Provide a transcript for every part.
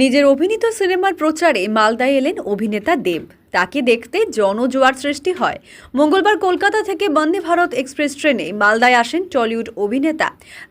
নিজের অভিনীত সিনেমার প্রচারে মালদায় এলেন অভিনেতা দেব। তাকে দেখতে জনজোয়ার সৃষ্টি হয়। মঙ্গলবার কলকাতা থেকে বন্দে ভারত এক্সপ্রেস ট্রেনে মালদায় আসেন টলিউড অভিনেতা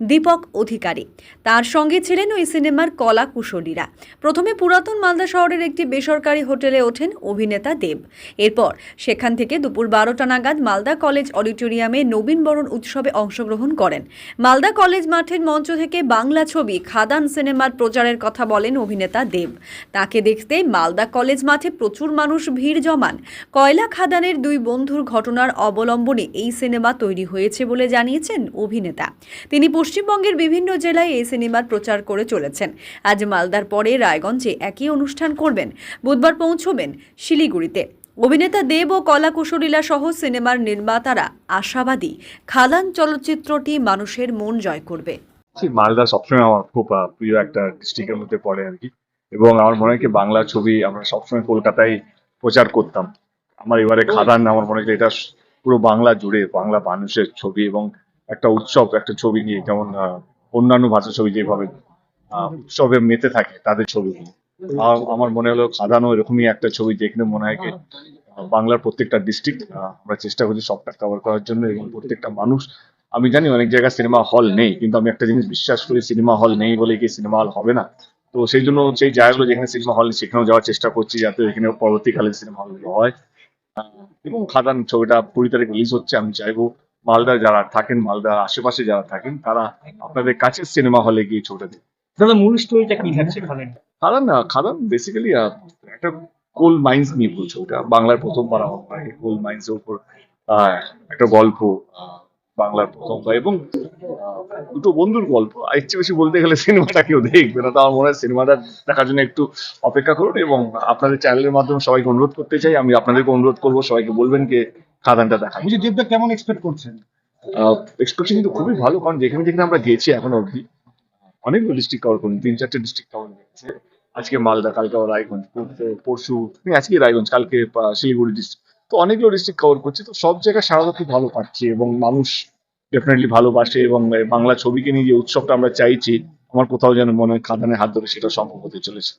দীপক অধিকারী। তার সঙ্গে ছিলেন ওই সিনেমার কলা কুশলীরা। প্রথমে পুরাতন মালদা শহরের একটি বেসরকারি হোটেলে ওঠেন অভিনেতা দেব। এরপর সেখান থেকে দুপুর বারোটা নাগাদ মালদা কলেজ অডিটোরিয়ামে নবীনবরণ উৎসবে অংশগ্রহণ করেন। মালদা কলেজ মাঠের মঞ্চ থেকে বাংলা ছবি খাদান সিনেমার প্রচারের কথা বলেন অভিনেতা দেব। তাকে দেখতে মালদা কলেজ মাঠে প্রচুর মানুষ ভিড় জমান, কয়লা খাদানের দুই বন্ধুর ঘটনার অবলম্বনে এই সিনেমা তৈরি হয়েছে বলে জানিয়েছেন অভিনেতা। তিনি পশ্চিমবঙ্গের বিভিন্ন জেলায় এই সিনেমার প্রচার করে চলেছেন। আজ মালদার পরে রায়গঞ্জে একই অনুষ্ঠান করবেন। বুধবার পৌঁছবেন শিলিগুড়িতে। অভিনেতা দেব ও কলা কুশলীলা সহ সিনেমার নির্মাতারা আশাবাদী। খাদান চলচ্চিত্রটি মানুষের মন জয় করবে। মালদা সবসময় আমার খুব প্রিয় একটা ডিস্ট্রিক্টের মধ্যে পড়ে আর কি। এবং আমার মনে হয় কি বাংলা ছবি আমরা সবসময় কলকাতায় প্রচার করতাম। আমার এবারে খাদান আমার মনে হয় এটা পুরো বাংলা জুড়ে বাংলা মানুষের ছবি এবং একটা উৎসব একটা ছবি নিয়ে যেমন অন্যান্য ভাষা ছবি যেভাবে উৎসবে মেতে থাকে তাদের ছবি নিয়ে। আর আমার মনে হলো খাদানও এরকমই একটা ছবি যেখানে মনে হয় কি বাংলার প্রত্যেকটা ডিস্ট্রিক্ট আমরা চেষ্টা করছি সবটা কভার করার জন্য এবং প্রত্যেকটা মানুষ আমি জানি অনেক জায়গায় সিনেমা হল নেই কিন্তু আমি একটা জিনিস বিশ্বাস করি সিনেমা হল নেই বলে কি সিনেমা হল হবে না। তো সেই জন্য সেই জায়গাগুলো যেখানে সিনেমা হল সেখানেও যাওয়ার চেষ্টা করছি যাতে এখানে পরবর্তীকালে সিনেমা হলগুলো হয়। এবং খাদান ছবিটা কুড়ি তারিখ রিলিজ হচ্ছে আমি চাইব মালদা যারা থাকেন মালদার আশেপাশে যারা থাকেন তারা আপনাদের কাছের সিনেমা হলে গিয়ে ছবিটা দেখুন দাদা মূল স্টোরিটা কি থাকছে খালেন খাদান না খাদান বেসিক্যালি একটা কোল মাইন্স নিয়ে বলছে ওটা বাংলার মনে হয় কোল মাইন্স এর উপর একটা গল্প বাংলার প্রথমবার এবং দুটো বন্ধুর গল্প। আর ইচ্ছে বেশি বলতে গেলে সিনেমাটা কেউ দেখবে না। তো আমার মনে হয় সিনেমাটা দেখার জন্য একটু অপেক্ষা করুন এবং আপনাদের চ্যানেলের মাধ্যমে সবাইকে অনুরোধ করতে চাই। আমি আপনাদেরকে অনুরোধ করব সবাইকে বলবেন যে খাদানটা দেখা বলছি দেবদা কেমন এক্সপেক্ট করছেন? এক্সপ্রেশন কিন্তু খুবই ভালো কারণ যেখানে যেখানে আমরা গেছি এখন অবধি অনেকগুলো ডিস্ট্রিক্ট কভার করি তিন চারটে ডিস্ট্রিক্ট কভার করেছে। আজকে মালদা কালকে রায়গঞ্জ পরশু- এই আজকে রায়গঞ্জ কালকে শিলিগুড়ি ডিস্ট্রিক্ট তো অনেকগুলো ডিস্ট্রিক্ট কভার করছি তো সব জায়গায় সারাদা খুব ভালো পাচ্ছি এবং মানুষ ডেফিনেটলি ভালোবাসে এবং বাংলা ছবিকে নিয়ে যে উৎসবটা আমরা চাইছি, আমার কোথাও যেন মনে হয় খাদানে হাত ধরে সেটা সম্ভব হতে চলেছে।